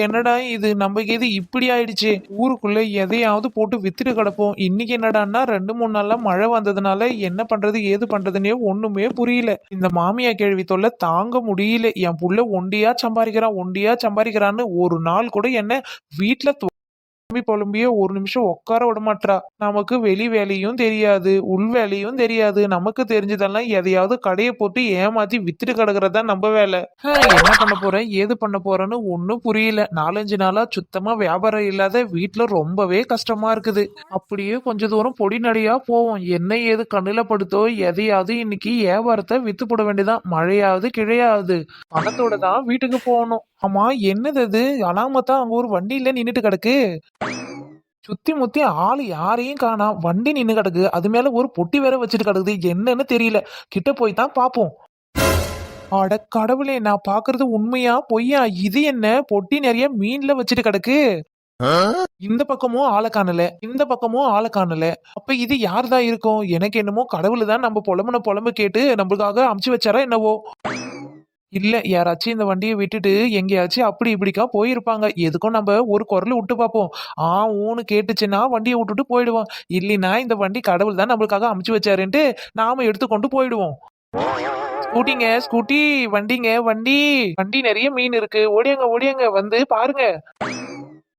என்னடா இது? நம்ம இது இப்படி ஆயிடுச்சு? ஊருக்குள்ள எதையாவது போட்டு வித்துட்டு கிடப்போம். இன்னைக்கு என்னடான்னா ரெண்டு மூணு நாளா மழை வந்ததுனால என்ன பண்றது ஏது பண்றதுன்னே ஒண்ணுமே புரியல. இந்த மாமியா கேள்வி தொல்லை தாங்க முடியல. என் புள்ள ஒண்டியா சம்பாதிக்கிறான் ஒண்டியா சம்பாதிக்கிறான்னு ஒரு நாள் கூட என்ன வீட்டுல புலம்பி புலம்பிய ஒரு நிமிஷம் உட்கார விட மாட்றா. நமக்கு வெளி வேலையும் தெரியாது உள் வேலையும் தெரியாது. நமக்கு தெரிஞ்சதெல்லாம் எதையாவது கடையை போட்டு ஏமாத்தி வித்துட்டு கிடக்குறதா நம்ம வேலை. என்ன பண்ண போறேன் ஏது பண்ண போறேன்னு ஒன்னும் புரியல. நாலஞ்சு நாளா சுத்தமா வியாபாரம் இல்லாத வீட்டுல ரொம்பவே கஷ்டமா இருக்குது. அப்படியே கொஞ்ச தூரம் பொடி நடையா போவோம். என்ன ஏது கண்ணுல படுத்தோ எதையாவது இன்னைக்கு வியாபாரத்தை வித்து போட வேண்டியதான் மழையாவது கிழையாவது. பணத்தோட தான் வீட்டுக்கு போகணும். ஆமா என்னது அது? அனாமத்தா அங்க ஒரு வண்டியில நின்றுட்டு கிடக்கு. சுத்தி முத்தி ஆள் யாரையும் காணா. வண்டி நின்று கிடக்கு. அது மேல ஒரு பொட்டி வேற வச்சுட்டு கிடக்குது. என்னன்னு தெரியல. கிட்ட போய் தான் பாப்போம். அட கடவுளே நான் பாக்குறது உண்மையா பொய்யா? இது என்ன? பொட்டி நிறைய மீன்ல வச்சுட்டு கிடக்கு. இந்த பக்கமும் ஆளை காணல. இந்த பக்கமும் ஆளை காணல. அப்ப இது யார்தான் இருக்கும்? எனக்கு என்னமோ கடவுள் தான் நம்ம புலம்புன புலம்பு கேட்டு நம்மளுக்காக அமுச்சு வச்சாரா என்னவோ? இல்லை யாராச்சும் இந்த வண்டியை விட்டுட்டு எங்கேயாச்சும் அப்படி இப்படிக்கா போயிருப்பாங்க. எதுக்கும் நம்ம ஒரு குரல் விட்டு பார்ப்போம். ஆ ஊன்னு கேட்டுச்சுன்னா வண்டியை விட்டுட்டு போயிடுவோம். இல்லைன்னா இந்த வண்டி கடவுள் தான் நம்மளுக்காக அமுச்சு வச்சாருன்ட்டு நாம எடுத்துக்கொண்டு போயிடுவோம். ஸ்கூட்டிங்க ஸ்கூட்டி வண்டிங்க வண்டி வண்டி நிறைய மீன் இருக்கு. ஓடியாங்க ஓடியாங்க வந்து பாருங்க.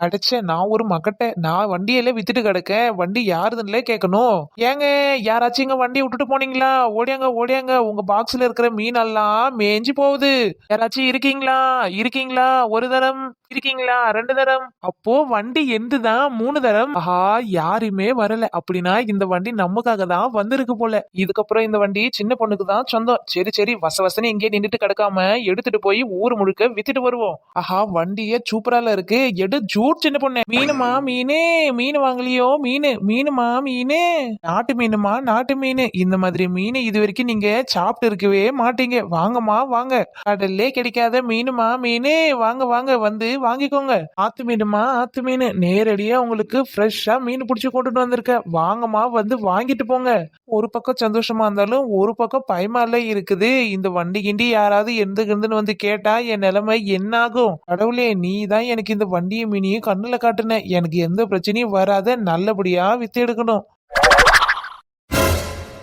அடைச்ச நான் ஒரு மகட்ட நான் வண்டியில வித்துட்டு கிடக்கேன். வண்டி யாருதுன்னே கேட்கணும் ஏங்க யாராச்சும் இங்க வண்டி விட்டுட்டு போனீங்களா? ஓடியாங்க ஓடியாங்க. உங்க பாக்ஸ்ல இருக்கிற மீன் எல்லாம் மேஞ்சி போகுது. யாராச்சும் இருக்கீங்களா? இருக்கீங்களா? ஒரு தரம். இருக்கீங்களா? ரெண்டு தரம். அப்போ வண்டி எந்துதான்? மூணு தரம். ஆஹா யாருமே வரல. அப்படின்னா இந்த வண்டி நமக்காக தான் வந்திருக்கு போல. இதுக்கப்புறம் இந்த வண்டி சின்ன பொண்ணுக்கு தான் சொந்தம். சரி சரி வச வசனி இங்கே நின்றுட்டு கிடக்காம எடுத்துட்டு போய் ஊர் முழுக்க வித்துட்டு வருவோம். ஆஹா வண்டியே சூப்பரால இருக்கு. எடு ஜூ ஜூட் சின்ன பொண்ணு? மீனுமா? மீனே மீன் வாங்கலையோ? மீனு மீனுமா? மீனே? நாட்டு மீனுமா? நாட்டு மீன். இந்த மாதிரி மீன் இது வரைக்கும் நீங்க சாப்பிட்டு இருக்கவே மாட்டீங்க. வாங்கம்மா வாங்க. கடல்லே கிடைக்காத மீனுமா? மீனே வாங்க வாங்க. வந்து வாங்கிக்கோங்க. ஆத்து மீனுமா? ஆத்து மீன். நேரடியா உங்களுக்கு ஃப்ரெஷ்ஷா மீன் பிடிச்சி கொண்டுட்டு வந்திருக்க. வாங்கம்மா வந்து வாங்கிட்டு போங்க. ஒரு பக்கம் சந்தோஷமா இருந்தாலும் ஒரு பக்கம் பயமால இருக்குது. இந்த வண்டி கிண்டி யாராவது எந்த கிருந்துன்னு வந்து கேட்டா என் நிலைமை என்ன ஆகும் கடவுளே நீ தான் எனக்கு இந்த வண்டியை வண்டியும் நீயும் கண்ணில் காட்டுன. எனக்கு எந்த பிரச்சனையும் வராத. நல்லபடியாக வித்து எடுக்கணும்.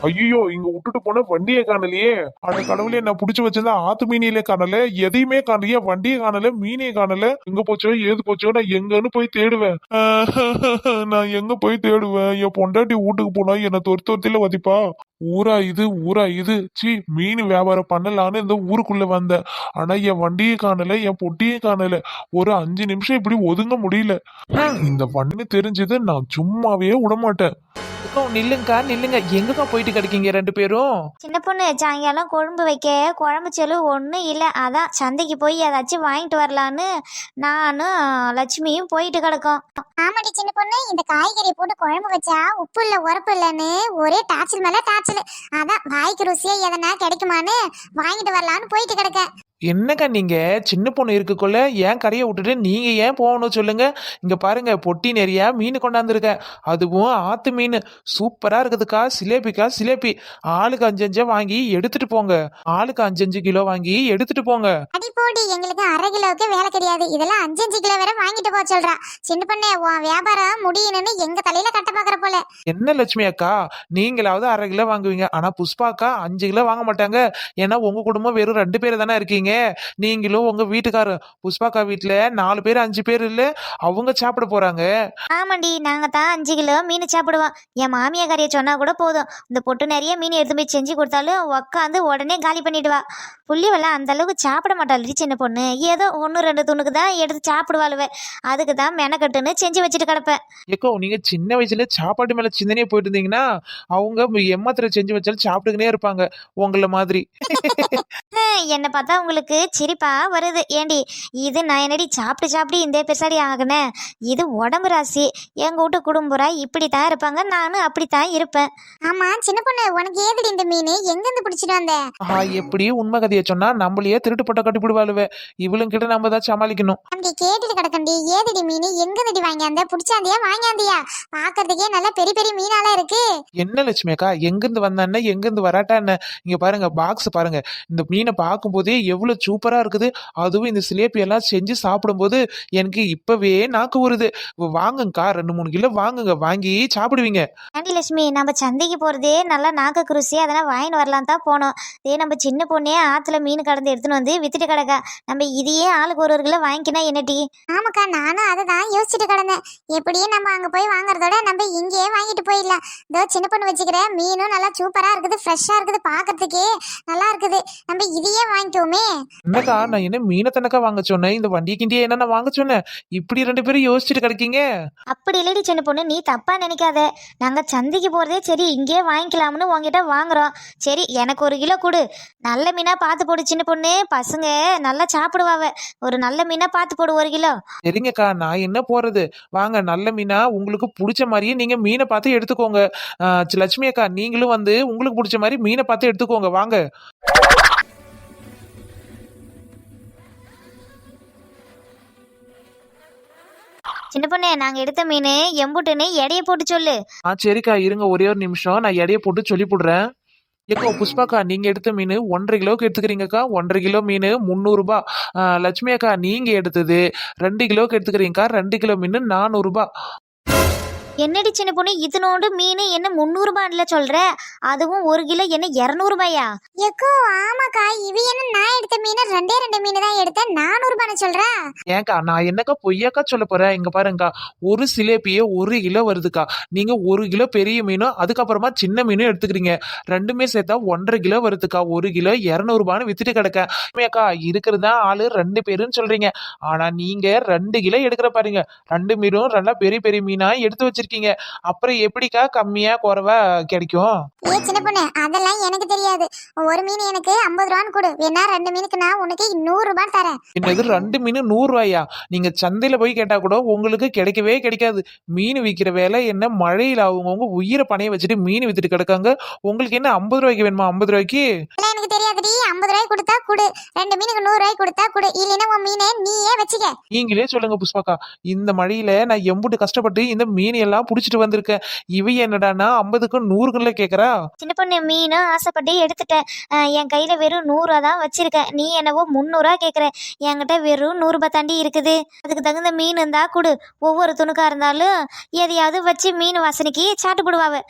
ஐயோ இங்க விட்டுட்டு போன வண்டியே காணலையே. அந்த கடவுளே நான் புடிச்சு வச்சிருந்தா ஆத்து மீனிலே காணல எதையுமே காணலையே. வண்டியை காணல மீனே காணல. எங்க போச்சோ ஏது போச்சோ நான் எங்கன்னு போய் தேடுவேன். நான் எங்க போய் தேடுவேன்? என் பொண்டாட்டி வீட்டுக்கு போனா என்ன தொரு தொருத்தில வதிப்பா. ஊரா இது ஊரா இது. சி மீன் வியாபாரம் பண்ணலான்னு இந்த ஊருக்குள்ள வந்தேன். ஆனா என் வண்டியை காணல என் பொட்டியும் காணல. ஒரு அஞ்சு நிமிஷம் இப்படி ஒதுங்க முடியல. இந்த வண்டி தெரிஞ்சது நான் சும்மாவே விடமாட்டேன். அக்கா, நில்லுங்கக்கா நில்லுங்க. எங்கக்கா போயிட்டு கிடைக்கீங்க ரெண்டு பேரும்? சின்ன பொண்ணு சாயங்காலம் குழம்பு வைக்க குழம்பு செலவு ஒன்றும் இல்லை. அதான் சந்தைக்கு போய் ஏதாச்சும் வாங்கிட்டு வரலான்னு நானும் லட்சுமியும் போயிட்டு கிடக்கோம். ஆமாடி சின்ன பொண்ணு இந்த காய்கறி போட்டு குழம்பு வச்சா உப்பு இல்ல உரப்பு இல்லைன்னு ஒரே டார்ச்சல் மேல டார்ச்சல். அதான் வாய்க்கு ருசியா எதனா கிடைக்குமான்னு வாங்கிட்டு வரலான்னு போயிட்டு கிடக்க என்னக்கா நீங்க? சின்ன பொண்ணு இருக்குக்குள்ள ஏன் கரையை விட்டுட்டு நீங்க ஏன் போகணும் சொல்லுங்க? இங்க பாருங்க பொட்டி நிறைய மீன் கொண்டாந்துருக்க. அதுவும் ஆத்து மீன். சூப்பரா இருக்குதுக்கா சிலேபிக்கா சிலேபி. ஆளுக்கு அஞ்சஞ்சா வாங்கி எடுத்துட்டு போங்க. ஆளுக்கு அஞ்சஞ்சு கிலோ வாங்கி எடுத்துட்டு போங்க. அடி போடி எங்களுக்கு அரை கிலோவுக்கு வேலை கிடையாது. இதெல்லாம் அஞ்சு அஞ்சு கிலோ வேற வாங்கிட்டு போக சொல்றா. சின்ன பொண்ணு உன் வியாபாரம் முடியணும்னு எங்க தலையில கட்ட பாக்குற போல. என்ன லட்சுமி அக்கா? நீங்களாவது அரை கிலோ வாங்குவீங்க. ஆனா புஷ்பா அக்கா அஞ்சு கிலோ வாங்க மாட்டாங்க. ஏன்னா உங்க குடும்பம் வெறும் ரெண்டு பேர் தானே இருக்கீங்க. நீங்களும் உங்க வீட்டுக்காரர் புஷ்பாக்கா வீட்டுல நாலு பேர் அஞ்சு பேர் இல்ல அவங்க சாப்பிட போறாங்க. ஆமாண்டி நாங்கள் தான் அஞ்சு கிலோ மீன் சாப்பிடுவோம். என் மாமியாக்காரியை சொன்னால் கூட போதும். இந்த பொட்டு நிறைய மீன் எடுத்து போய் செஞ்சு கொடுத்தாலும் உக்காந்து உடனே காலி பண்ணிடுவா. புள்ளிவெல்லாம் அந்த அளவுக்கு சாப்பிட மாட்டாள் சின்ன பொண்ணு. ஏதோ ஒன்று ரெண்டு துணுக்கு தான் எடுத்து சாப்பிடுவாளுவே. அதுக்கு தான் மெனக்கட்டுன்னு செஞ்சு வச்சுட்டு கிடப்பேன். ஏக்கோ நீங்க சின்ன வயசுல சாப்பாட்டு மேல சிந்தனையே போயிட்டு இருந்தீங்கன்னா அவங்க எம்மத்திர செஞ்சு வச்சாலும் சாப்பிட்டுக்கினே இருப்பாங்க. உங்கள மாதிரி. என்னை பார்த்தா உங்களுக்கு சிரிப்பா வருது. ஏண்டி இது நான் என்னடி சாப்பிட்டு சாப்பிட்டு இந்த பெருசாடி ஆகினேன் இது உடம்பு ராசி. எங்க வீட்டு குடும்புறா இப்படி தான் இருப்பாங்க. நானும் அப்படித்தான் இருப்பேன். ஆமா சின்ன பொண்ணு உனக்கு ஏதுடி இந்த மீன்? எங்க இருந்து பிடிச்சிட்டு வந்த? ஆஹா எப்படி உண்மை கதையை சொன்னா நம்மளையே திருட்டு பட்ட கட்டிப்பிடுவாளுவே. இவளுங்க கிட்ட நம்ம தான் சமாளிக்கணும். அப்படி கேட்டுட்டு கிடக்கண்டி ஏதுடி மீன்? எங்க இருந்து வாங்கியாந்த பிடிச்சாந்தியா வாங்கியாந்தியா? பாக்குறதுக்கே நல்ல பெரிய பெரிய மீனாலாம் இருக்கு. என்ன லட்சுமி அக்கா எங்கிருந்து வந்தானே எங்கிருந்து வராட்டான்னு? இங்க பாருங்க பாக்ஸ் பாருங்க. இந்த மீனை பார்க்கும்போதே எவ்வளவு அவ்வளோ சூப்பரா இருக்குது. அதுவும் இந்த சிலேபி எல்லாம் செஞ்சு சாப்பிடும்போது எனக்கு இப்பவே நாக்கு ஊறுது. வாங்குங்கக்கா ரெண்டு மூணு கிலோ வாங்குங்க. வாங்கி சாப்பிடுவீங்க. ஆண்டி லட்சுமி நம்ம சந்தைக்கு போகிறதே நல்லா நாக்க குருசி அதெல்லாம் வாங்கிட்டு வரலாம் தான் போனோம். இதே நம்ம சின்ன பொண்ணே ஆற்றுல மீன் கடந்து எடுத்துன்னு வந்து வித்துட்டு கிடக்கா. நம்ம இதையே ஆளுக்கு ஒரு ஒரு கிலோ வாங்கிக்கினா என்னடி ஆமாக்கா நானும் அதை தான் யோசிச்சுட்டு கிடந்தேன். எப்படியும் நம்ம அங்க போய் வாங்குறதோட நம்ம இங்கேயே வாங்கிட்டு போயிடலாம். இதோ சின்ன பொண்ணு வச்சுக்கிற மீனும் நல்லா சூப்பரா இருக்குது ஃப்ரெஷ்ஷா இருக்குது பார்க்கறதுக்கே நல்லா இருக்குது. நம்ம இதையே வாங்கிக்குவோமே என்னக்கா நான் என்ன மீனை தனக்கா வாங்க சொன்னேன்? இந்த வண்டி கிண்டியே என்ன வாங்க சொன்னேன்? இப்படி ரெண்டு பேரும் யோசிச்சுட்டு கிடைக்கீங்க? அப்படி இல்லடி சின்ன பொண்ணு நீ தப்பா நினைக்காத. நாங்க சந்தைக்கு போறதே சரி இங்கேயே வாங்கிக்கலாம்னு உங்ககிட்ட வாங்குறோம். சரி எனக்கு ஒரு கிலோ கொடு. நல்ல மீனா பார்த்து போடு சின்ன பொண்ணு. பசங்க நல்லா சாப்பிடுவாவ. ஒரு நல்ல மீனா பார்த்து போடு ஒரு கிலோ. சரிங்கக்கா நான் என்ன போறது? வாங்க நல்ல மீனா உங்களுக்கு பிடிச்ச மாதிரியே நீங்க மீனை பார்த்து எடுத்துக்கோங்க. சி- லட்சுமி அக்கா நீங்களும் வந்து உங்களுக்கு பிடிச்ச மாதிரி மீனை பார்த்து எடுத்துக்கோங்க. வாங்க. சின்ன பொண்ணு நாங்க எடுத்த மீன் எம்புட்டுன்னு எடைய போட்டு சொல்லு. ஆ சரிக்கா இருங்க ஒரே ஒரு நிமிஷம். நான் எடைய போட்டு சொல்லி போடுறேன் ஏக்கா புஷ்பாக்கா நீங்க எடுத்த மீன் ஒன்றரை கிலோக்கு எடுத்துக்கிறீங்கக்கா? ஒன்றரை கிலோ மீன் முந்நூறுபா. லட்சுமி அக்கா நீங்க எடுத்தது ரெண்டு கிலோக்கு எடுத்துக்கிறீங்கக்கா? ரெண்டு கிலோ மீன் நானூறுபா. என்னடி சின்ன பொண்ணு இதனோண்டு மீன் என்ன முந்நூறுபான்ல சொல்ற? அதுவும் ஒரு கிலோ என்ன இரநூறுபாயா எக்கோ ஆமாக்கா. இவ என்ன நான் எடுத்த மீன்? ரெண்டே ரெண்டு மீன் தான் எடுத்தேன் நானூறு ரூபான்னு சொல்றா? ஏன்க்கா நான் என்னக்கா பொய்யாக்கா சொல்ல போறேன் இங்க பாருங்கக்கா ஒரு சிலேபியே ஒரு கிலோ வருதுக்கா. நீங்க ஒரு கிலோ பெரிய மீனும் அதுக்கப்புறமா சின்ன மீனும் எடுத்துக்கிறீங்க. ரெண்டுமே சேர்த்தா ஒன்றரை கிலோ வருதுக்கா. ஒரு கிலோ இரநூறுபான்னு வித்துட்டு கிடக்க. அக்கா இருக்கிறது ஆளு ரெண்டு பேருன்னு சொல்றீங்க. ஆனா நீங்க ரெண்டு கிலோ எடுக்கிற பாருங்க. ரெண்டு மீனும் ரெண்டா பெரிய பெரிய மீனா எடுத்து வச்சிருக்கீங்க. அப்புறம் எப்படிக்கா கம்மியா குறைவா கிடைக்கும்? ஏ சின்ன பொண்ணு அதெல்லாம் எனக்கு தெரியாது. ஒரு மீன் எனக்கு ஐம்பது ரூபான்னு கொடு. வேணா ரெண்டு மீனுக்கு நான் உனக்கு நூறு ரூபான்னு தரேன். என்னது ரெண்டு மீன் நூறு ரூபாயா நீங்க சந்தையில போய் கேட்டா கூட உங்களுக்கு கிடைக்கவே கிடைக்காது. மீன் விற்கிற வேலை என்ன மழையில அவங்கவுங்க உயிரை பணைய வச்சுட்டு மீன் வித்துட்டு கிடக்காங்க. உங்களுக்கு என்ன ஐம்பது ரூபாய்க்கு வேணுமா ஐம்பது ரூபாய்க்கு? அதெல்லாம் எனக்கு தெரியாதுடி. ஐம்பது ரூபாய் கொடுத்தா கொடு. ரெண்டு மீனுக்கு நூறு ரூபாய் கொடுத்தா கொடு. இல்லைன்னா உன் மீனை நீயே வச்சுக்க. நீங்களே சொல்லுங்க புஷ்பாக்கா. இந்த மழையில நான் எம்புட்டு கஷ்டப்பட்டு இந்த மீன் எல்லாம் புடிச்சிட்டு வந்திருக்கேன். இவ என்னடான்னா ஐம்பதுக்கு நூறுக்குள்ள கேக்குறா. சின்ன பொண்ணு மீனும் ஆசைப்பட்டு எடுத்துட்டேன் அஹ் என் கையில வெறும் நூறுரூவா தான் வச்சிருக்கேன் நீ என்னவோ முந்நூறுரூவா கேட்குற என்கிட்ட வெறும் நூறுரூபா தாண்டி இருக்குது. அதுக்கு தகுந்த மீன் இருந்தா கொடு. ஒவ்வொரு துணுக்கா இருந்தாலும் எதையாவது வச்சு மீன் வாசனைக்கு சாட்டு போடுவாவ.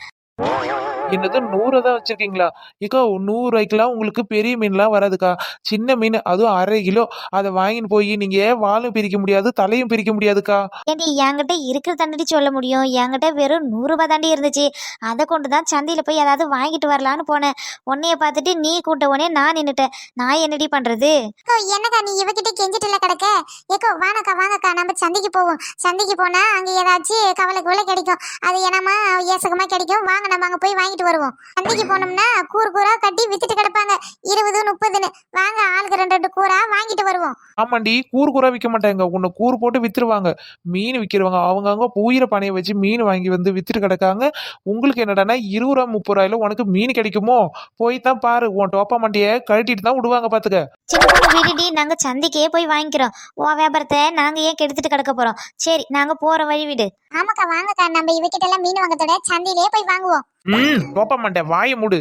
என்னது நூறு தான் வச்சிருக்கீங்களா? இக்கா நூறு ரூபாய்க்குலாம் உங்களுக்கு பெரிய மீன்லாம் வராதுக்கா. சின்ன மீன் அதுவும் அரை கிலோ. அதை வாங்கிட்டு போய் நீங்க வாலும் பிரிக்க முடியாது தலையும் பிரிக்க முடியாதுக்கா? ஏண்டி என்கிட்ட இருக்கிற தாண்டி சொல்ல முடியும். என்கிட்ட வெறும் நூறுரூபா தாண்டி இருந்துச்சு. அதை கொண்டு தான் சந்தையில் போய் ஏதாவது வாங்கிட்டு வரலான்னு போனேன். உன்னைய பார்த்துட்டு நீ கூட்ட உடனே நான் நின்னுட்டேன். நான் என்னடி பண்றது? ஏக்கோ என்னக்கா நீ இவகிட்ட கெஞ்சிட்டுல கிடக்க? ஏக்கோ வாங்கக்கா வாங்கக்கா நம்ம சந்தைக்கு போவோம். சந்தைக்கு போனா அங்க ஏதாச்சும் கவலை கவலை கிடைக்கும். அது என்னமா ஏசகமா கிடைக்கும். வாங்க நம்ம அங்க போய் வாங்கிட்டு வருவோம். சந்தைக்கு போனோம்னா கூறு கூறா கட்டி வித்துட்டு கிடப்பாங்க. இருபது முப்பதுன்னு. வாங்க ஆளுக்கு ரெண்டு ரெண்டு கூறா வாங்கிட்டு வருவோம். ஆமாண்டி கூறு கூறா விற்க மாட்டாங்க. உன்னை கூறு போட்டு வித்துருவாங்க. மீன் விற்கிறவங்க அவங்க அவங்க உயிரை பணைய வச்சு மீன் வாங்கி வந்து வித்துட்டு கிடக்காங்க. உங்களுக்கு என்னடான்னா இருபது ரூபா முப்பது ரூபாயில உனக்கு மீன் கிடைக்குமோ? போய் தான் பாரு. உன் டோப்பா மண்டியை கழட்டிட்டு தான் விடுவாங்க பாத்துக்க. சின்ன பொண்ணு விடுடி நாங்க சந்தைக்கே போய் வாங்கிக்கிறோம். உன் வியாபாரத்தை நாங்க ஏன் கெடுத்துட்டு கிடக்க போறோம்? சரி நாங்க போற வழி விடு. ஆமாக்கா வாங்கக்கா. நம்ம இவகிட்ட எல்லாம் மீன் வாங்கத்தோட சந்தையிலே போய் வாங்குவோம். ம் கோப்ப மாட்டேன் வாயை மூடு.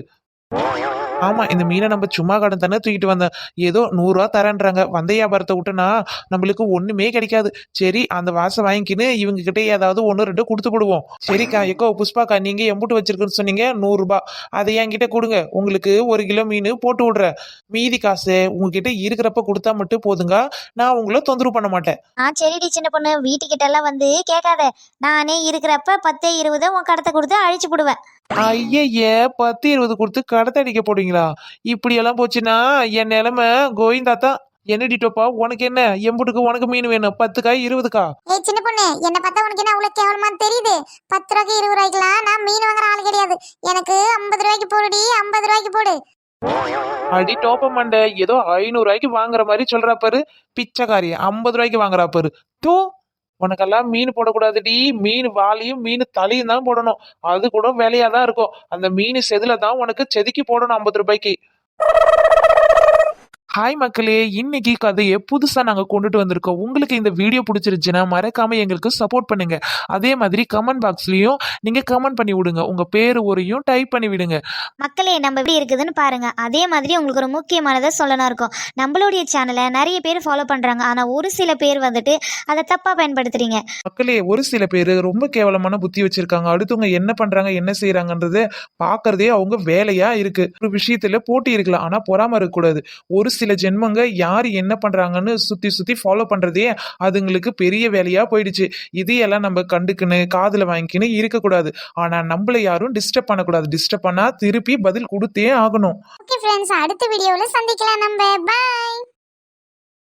ஆமா இந்த மீனை நம்ம சும்மா கடன் தானே தூக்கிட்டு வந்தேன் ஏதோ நூறுரூவா தரேன்றாங்க. வந்த வியாபாரத்தை விட்டுனா நம்மளுக்கு ஒண்ணுமே கிடைக்காது. சரி அந்த வாசை வாங்கிக்கின்னு இவங்க கிட்ட ஏதாவது ஒன்று ரெண்டு கொடுத்து விடுவோம் சரிக்கா எக்கோ புஷ்பாக்கா நீங்க எம்புட்டு வச்சிருக்குன்னு சொன்னீங்க நூறுரூபா. அதை என்கிட்ட கொடுங்க. உங்களுக்கு ஒரு கிலோ மீன் போட்டு விடுறேன். மீதி காசு உங்ககிட்ட இருக்கிறப்ப கொடுத்தா மட்டும் போதுங்க. நான் உங்களை தொந்தரவு பண்ண மாட்டேன். ஆ சரிடி சின்ன பொண்ணு. வீட்டுக்கிட்ட எல்லாம் வந்து கேட்காத. நானே இருக்கிறப்ப பத்து இருபது உன் கடத்தை கொடுத்து அழிச்சு போடுவேன். ஐயய்ய பத்து இருபது கொடுத்து கடத்த அடிக்க போடுவீங்களா இப்படி எல்லாம் போச்சுன்னா என் நிலைமை கோவிந்தா தான் என்னடி டோப்பா உனக்கு என்ன? எம்புட்டுக்கு உனக்கு மீன் வேணும். பத்து காய் இருபது கா ஏய் சின்ன பொண்ணு என்ன பார்த்தா உனக்கு என்ன அவ்வளவு கேவலமா தெரியுது? பத்து ரூபாய்க்கு இருபது ரூபாய்க்குலாம் நான் மீன் வாங்குற ஆள் கிடையாது. எனக்கு ஐம்பது ரூபாய்க்கு போடுடி ஐம்பது ரூபாய்க்கு போடு. அடி டோப்ப மண்டை ஏதோ ஐநூறு ரூபாய்க்கு வாங்குற மாதிரி சொல்றா பாரு. பிச்சைக்காரி ஐம்பது ரூபாய்க்கு வாங்குறா பாரு. தூ உனக்கெல்லாம் மீன் போடக்கூடாதுடி. மீன் வாலியும் மீன் தலையும் தான் போடணும். அது கூட விலையா தான் இருக்கும். அந்த மீன் செதுல தான் உனக்கு செதுக்கி போடணும் ஐம்பது ரூபாய்க்கு. ஹாய் மக்களே இன்னைக்கு கதையை புதுசா நாங்க கொண்டுட்டு வந்திருக்கோம். உங்களுக்கு இந்த வீடியோ பிடிச்சிருச்சுன்னா மறக்காம எங்களுக்கு சப்போர்ட் பண்ணுங்க. அதே மாதிரி கமெண்ட் பாக்ஸ்லயும் நீங்க கமெண்ட் பண்ணி விடுங்க. உங்க பேரு ஒரையும் டைப் பண்ணி விடுங்க. மக்களே நம்ம எப்படி இருக்குதுன்னு பாருங்க. அதே மாதிரி உங்களுக்கு ஒரு முக்கியமானதை சொல்லணும் இருக்கும். நம்மளுடைய சேனலை நிறைய பேர் ஃபாலோ பண்றாங்க. ஆனா ஒரு சில பேர் வந்துட்டு அதை தப்பா பயன்படுத்துறீங்க. மக்களே ஒரு சில பேர் ரொம்ப கேவலமான புத்தி வச்சிருக்காங்க. அடுத்தவங்க என்ன பண்றாங்க என்ன செய்யறாங்கன்றது பாக்குறதே அவங்க வேலையா இருக்கு. ஒரு விஷயத்துல போட்டி இருக்கலாம். ஆனா பொறாம இருக்கக்கூடாது. ஒரு சில ஜென்மங்க யார் என்ன பண்ணுறாங்கன்னு சுற்றி சுற்றி ஃபாலோ பண்ணுறதே அதுங்களுக்கு பெரிய வேலையாக போயிடுச்சு. இதையெல்லாம் நம்ம கண்டுக்குன்னு காதில் வாங்கிக்கின்னு இருக்கக்கூடாது. ஆனால் நம்மள யாரும் டிஸ்டர்ப் பண்ணக்கூடாது. டிஸ்டர்ப் பண்ணால் திருப்பி பதில் கொடுத்தே ஆகணும். ஓகே ஃப்ரெண்ட்ஸ் அடுத்த வீடியோவில் சந்திக்கலாம் நம்ம. பாய்